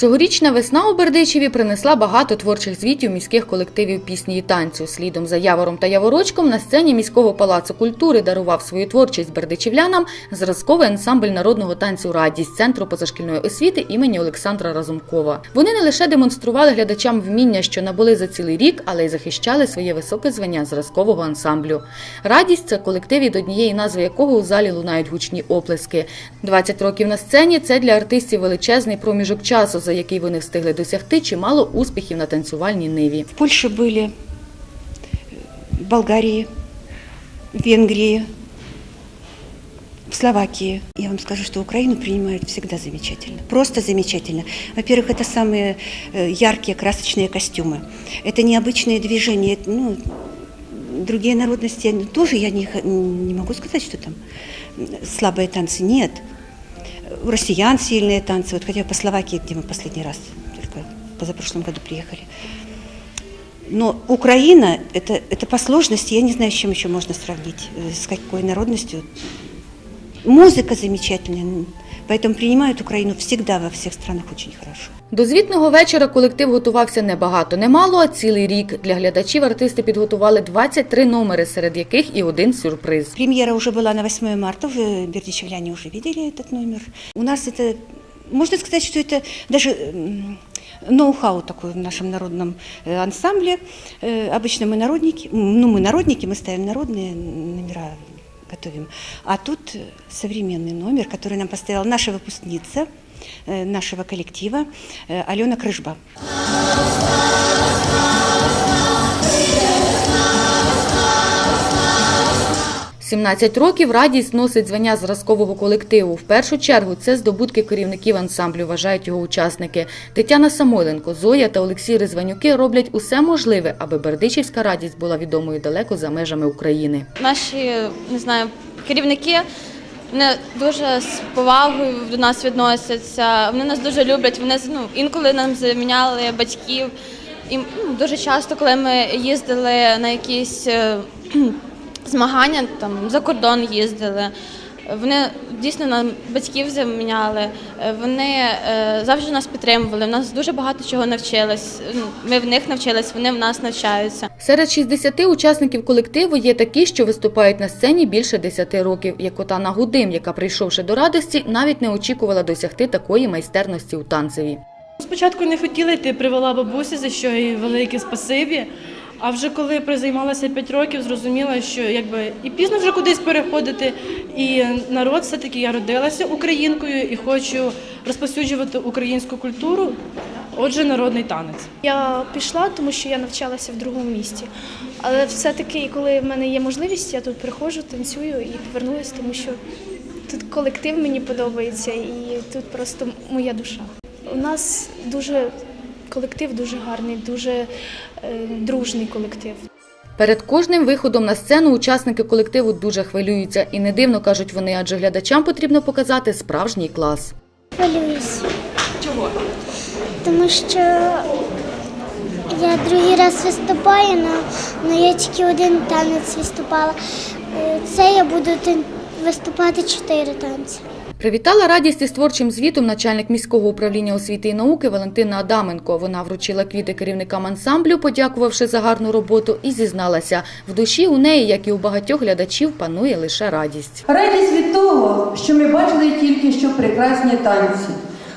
Цьогорічна весна у Бердичеві принесла багато творчих звітів міських колективів пісні і танцю. Слідом за Явором та Яворочком на сцені міського палацу культури дарував свою творчість бердичівлянам зразковий ансамбль народного танцю Радість центру позашкільної освіти імені Олександра Разумкова. Вони не лише демонстрували глядачам вміння, що набули за цілий рік, але й захищали своє високе звання зразкового ансамблю. Радість це колектив, від однієї назви якого у залі лунають гучні оплески. 20 років на сцені це для артистів величезний проміжок часу, за який вони встигли досягти чимало успіхів на танцювальній ниві. В Польше были, в Болгарии, в Венгрии, в Словакии. Я вам скажу, что Украину принимают всегда замечательно. Просто замечательно. Во-первых, это самые э, яркие красочные костюмы. Это необычные движения. Это, Ну, другие народности они тоже, я не, х- не могу сказать, что там м, слабые танцы. Нет. У россиян сильные танцы. Вот хотя бы по Словакии, где мы последний раз, только позапрошлом году приехали. Но Украина это, это по сложности, я не знаю, с чем еще можно сравнить, э, с какой народностью. Музыка замечательная, поэтому принимают Украину всегда во всех странах очень хорошо. До звітного вечора колектив готувався не багато, не мало, а цілий рік. Для глядачів артисти підготували 23 номери, серед яких і один сюрприз. Премьера уже была на 8 марта, вы, бердичевляне уже видели этот номер. У нас это, можно сказать, что это даже м, ноу-хау такой в нашем народном э, ансамбле. Э, Обычно мы народники, м, ну мы народники, мы ставим народные номера, готовим. А тут э, современный номер, который нам поставила наша выпускница э, нашего коллектива э, Алена Крыжба. 17 років радість носить звання зразкового колективу. В першу чергу це здобутки керівників ансамблю, вважають його учасники. Тетяна Самойленко, Зоя та Олексій Резванюки роблять усе можливе, аби Бердичівська радість була відомою далеко за межами України. Наші не знаю, керівники вони дуже з повагою до нас відносяться. Вони нас дуже люблять. Вони ну, інколи нам заміняли батьків. І ну, дуже часто, коли ми їздили на якісь е, змагання, там за кордон їздили. Вони дійсно нам батьків заміняли. Вони е, завжди нас підтримували. В нас дуже багато чого навчились. Ну, Ми в них навчились, вони в нас навчаються. Серед 60 учасників колективу є такі, що виступають на сцені більше 10 років, як ота Нагудим, яка, прийшовши до радості, навіть не очікувала досягти такої майстерності у танцеві. Спочатку не хотіла йти, привела бабусі, за що їй велике спасибі. А вже коли прозаймалася 5 років, зрозуміла, що якби і пізно вже кудись переходити, і народ все-таки я родилася українкою і хочу розповсюджувати українську культуру. Отже, народний танець. Я пішла, тому що я навчалася в другому місті. Але все-таки, коли в мене є можливість, я тут приходжу, танцюю і повернулася, тому що тут колектив мені подобається і тут просто моя душа. У нас дуже колектив дуже гарний, дуже е, дружний колектив. Перед кожним виходом на сцену учасники колективу дуже хвилюються, і не дивно кажуть вони, адже глядачам потрібно показати справжній клас. Хвилююсь. Чого? Тому що я другий раз виступаю, але я тільки один танець виступала. Е, Це я буду виступати чотири танці. Привітала радість із творчим звітом начальник міського управління освіти і науки Валентина Адаменко. Вона вручила квіти керівникам ансамблю, подякувавши за гарну роботу, і зізналася, в душі у неї, як і у багатьох глядачів, панує лише радість. Радість від того, що ми бачили тільки що прекрасні танці.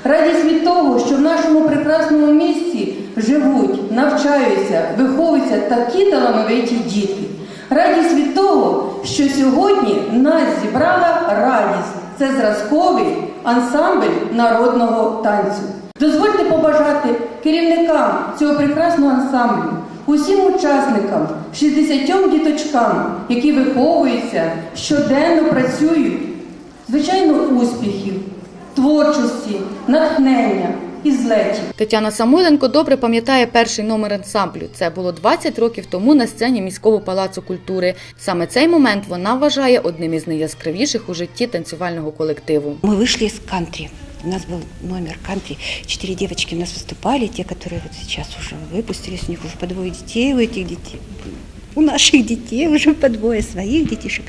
Радість від того, що в нашому прекрасному місті живуть, навчаються, виховуються такі талановиті діти. Радість від того, що сьогодні нас зібрала радість. Це зразковий ансамбль народного танцю. Дозвольте побажати керівникам цього прекрасного ансамблю, усім учасникам, 60 діточкам, які виховуються, щоденно працюють, звичайно, успіхів, творчості, натхнення і злетів. Тетяна Самойленко добре пам'ятає перший номер ансамблю. Це було 20 років тому на сцені міського палацу культури. Саме цей момент вона вважає одним із найяскравіших у житті танцювального колективу. Мы вышли из кантри. У нас был номер кантри. Четыре девочки у нас выступали, те, которые вот сейчас уже выпустились, у них уже по двое детей у этих детей. У наших детей уже по двое своих детишек.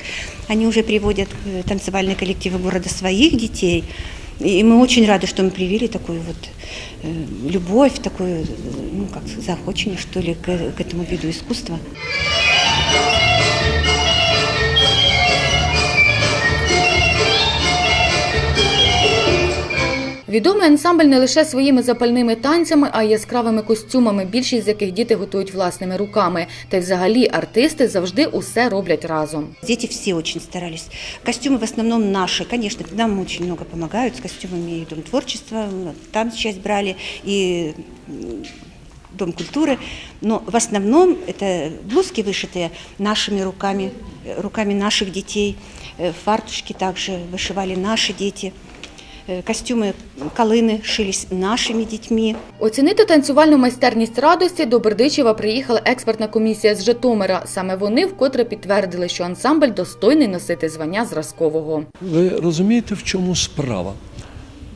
Они уже приводят э, танцевальные коллективы города своих детей. И мы очень рады, что мы привили такую вот э, любовь, такую, э, ну, как сказать, заохочение, что ли, к, к этому виду искусства. Відомий ансамбль не лише своїми запальними танцями, а й яскравими костюмами, більшість з яких діти готують власними руками. Та й взагалі артисти завжди усе роблять разом. Дети все очень старались. Костюмы в основном наши. Конечно, нам очень много помогают с костюмами и Дом творчества, там часть брали, и м, Дом культуры. Но в основном это блузки вышитые нашими руками, э, руками наших детей. Э, Фартушки также вышивали наши дети. Э, Костюмы колыны шились нашими детьми. Оцінити танцювальну майстерність радості до Бердичева приїхала експертна комісія з Житомира. Саме вони вкотре підтвердили, що ансамбль достойний носити звання зразкового. Ви розумієте, в чому справа?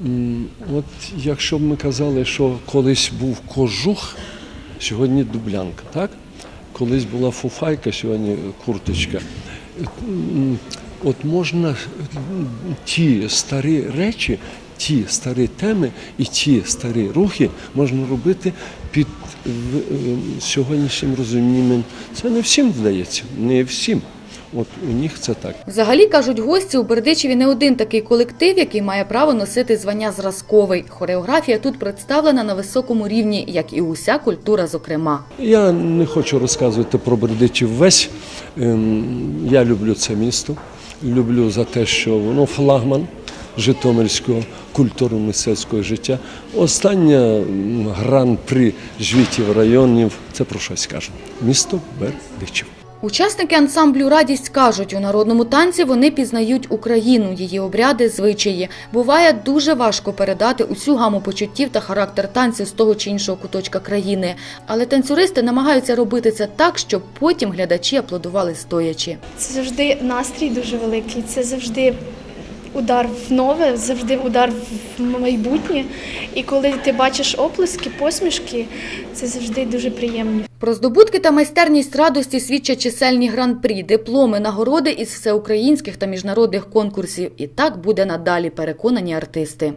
М, От якщо б ми казали, що колись був кожух, сьогодні дублянка, так? Колись була фуфайка, сьогодні курточка. От можна ті старі речі, ті старі теми і ті старі рухи можна робити під е, сьогоднішнім розумінням. Це не всім вдається, не всім. От у них це так. Взагалі кажуть гості, у Бердичеві не один такий колектив, який має право носити звання зразковий. Хореографія тут представлена на високому рівні, як і уся культура, зокрема. Я не хочу розказувати про Бердичів весь. Ем, Я люблю це місто. Люблю за те, що воно флагман Житомирського культурно-мистецького життя. Остання гран-при жвітів районів це про щось каже. Місто Бердичів. Учасники ансамблю Радість кажуть, у народному танці вони пізнають Україну, її обряди, звичаї. Буває дуже важко передати усю гаму почуттів та характер танцю з того чи іншого куточка країни. Але танцюристи намагаються робити це так, щоб потім глядачі аплодували стоячи. Це завжди настрій дуже великий, це завжди удар в нове, завжди удар в майбутнє. І коли ти бачиш оплески, посмішки, це завжди дуже приємно. Про здобутки та майстерність радості свідчать чисельні гран-прі, дипломи, нагороди із всеукраїнських та міжнародних конкурсів. І так буде надалі, переконані артисти.